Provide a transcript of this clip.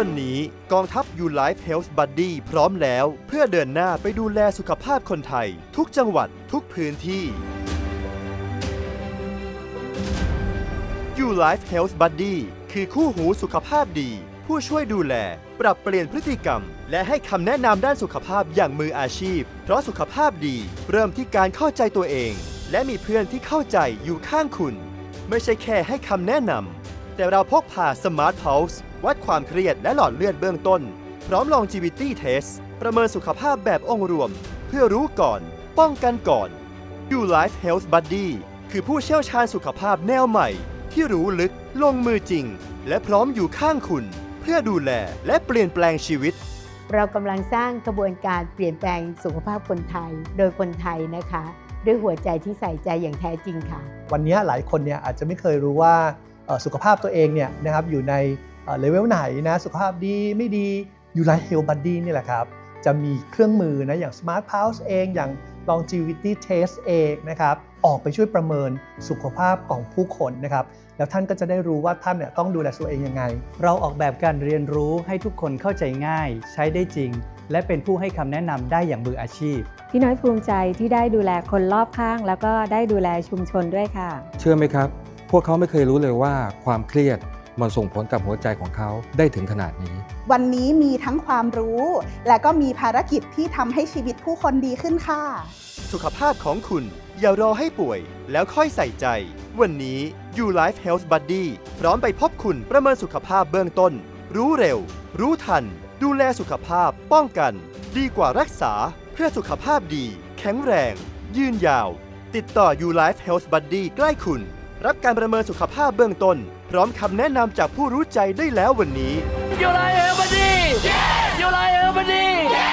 วันนี้กองทัพ U Life Health Buddy พร้อมแล้ว เพื่อเดินหน้าไปดูแลสุขภาพคนไทย ทุกจังหวัดทุกพื้นที่ U Life Health Buddy คือคู่หูสุขภาพดี ผู้ช่วยดูแล ปรับเปลี่ยนพฤติกรรม และให้คำแนะนำด้านสุขภาพอย่างมืออาชีพ เพราะสุขภาพดี เริ่มที่การเข้าใจตัวเอง และมีเพื่อนที่เข้าใจอยู่ข้างคุณ ไม่ใช่แค่ให้คำแนะนำ แต่เราพกพา Smart Pulse วัดความเครียดและหลอดเลือดเบื้องต้น พร้อม Longevity Test ประเมินสุขภาพแบบองค์รวม เพื่อรู้ก่อน ป้องกันก่อน You Life Health Buddy คือผู้เชี่ยวชาญสุขภาพแนวใหม่ ที่รู้ลึกลงมือจริง และพร้อมอยู่ข้างคุณ เพื่อดูแลและเปลี่ยนแปลงชีวิต เรากำลังสร้างกระบวนการเปลี่ยนแปลงสุขภาพคนไทย โดยคนไทยนะคะ ด้วยหัวใจที่ใส่ใจอย่างแท้จริงค่ะ วันนี้หลายคนเนี่ยอาจจะไม่เคยรู้ว่าเอ่อ สุขภาพตัวเองเนี่ยนะครับอยู่ในเลเวลไหนนะสุขภาพดีไม่ดีอยู่ไลฟ์เฮลบัดดี้นี่แหละครับ จะมีเครื่องมือนะอย่าง Smart Pulse เองอย่าง Longevity Test เองนะครับออกไปช่วยประเมินสุขภาพของผู้คนนะครับ แล้วท่านก็จะได้รู้ว่าท่านเนี่ยต้องดูแลตัวเองยังไง เราออกแบบการเรียนรู้ให้ทุกคนเข้าใจง่าย ใช้ได้จริง และเป็นผู้ให้คำแนะนำได้อย่างมืออาชีพ พี่น้อยภูมิใจที่ได้ดูแลคนรอบข้าง แล้วก็ได้ดูแลชุมชนด้วยค่ะ เชื่อไหมครับ พวกเขาไม่เคยรู้เลยว่าความเครียดมันส่งผลกับหัวใจของเขาได้ถึงขนาดนี้ วันนี้มีทั้งความรู้ และก็มีภารกิจที่ทำให้ชีวิตผู้คนดีขึ้นค่ะ สุขภาพของคุณอย่ารอให้ป่วย แล้วค่อยใส่ใจ วันนี้ You Life Health Buddy พร้อมไปพบคุณประเมินสุขภาพเบื้องต้น รู้เร็ว รู้ทัน ดูแลสุขภาพป้องกัน ดีกว่ารักษา เพื่อสุขภาพดี แข็งแรง ยืนยาว ติดต่อ You Life Health Buddy ใกล้คุณ รับการประเมินสุขภาพเบื้องต้น พร้อมคำแนะนำจากผู้รู้ใจได้แล้ววันนี้ You like everybody? Yes! You like? Yes!